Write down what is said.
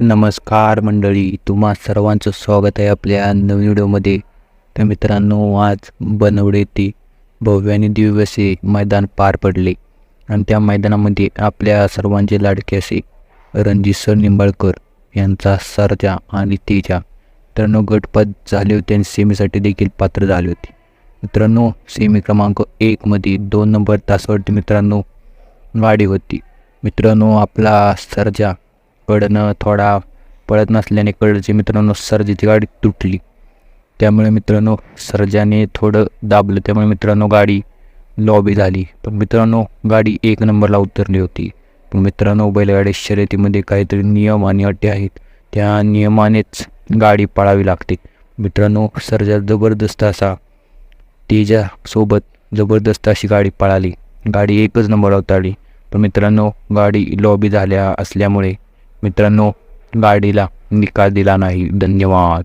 नमस्कार मंडळी तुम्हा सर्वांचं स्वागत आहे आपल्या नवीन व्हिडिओमध्ये. तर मित्रांनो आज बनवडे ते भव्य आणि दिव्य असे मैदान पार पडले. आणि त्या मैदानामध्ये आपल्या सर्वांचे लाडके असे रणजित सर निंबाळकर यांचा सरजा आणि तेजा. मित्रांनो गटपद झाले होते आणि सेमीसाठी देखील पात्र झाले होते. मित्रांनो सेमी क्रमांक एकमध्ये दोन नंबर तासावरती मित्रांनो वाढी होती. मित्रांनो आपला सर्जा कडनं थोडा पळत नसल्याने कडची मित्रांनो सर्जाची गाडी तुटली. त्यामुळे मित्रांनो सर्जाने थोडं दाबलं. त्यामुळे मित्रांनो गाडी लॉबी झाली. पण मित्रांनो गाडी एक नंबरला उतरली होती. पण मित्रांनो बैलगाडी शर्यतीमध्ये काहीतरी नियम आणि अटी आहेत. त्या नियमानेच गाडी पळावी लागते. मित्रांनो सर्जा जबरदस्त असा तेजासोबत जबरदस्त अशी गाडी पळाली. गाडी एकच नंबरला उतरली. पण मित्रांनो गाडी लॉबी झाल्या असल्यामुळे मित्रांनो गाडीला निकाल दिला नाही. धन्यवाद.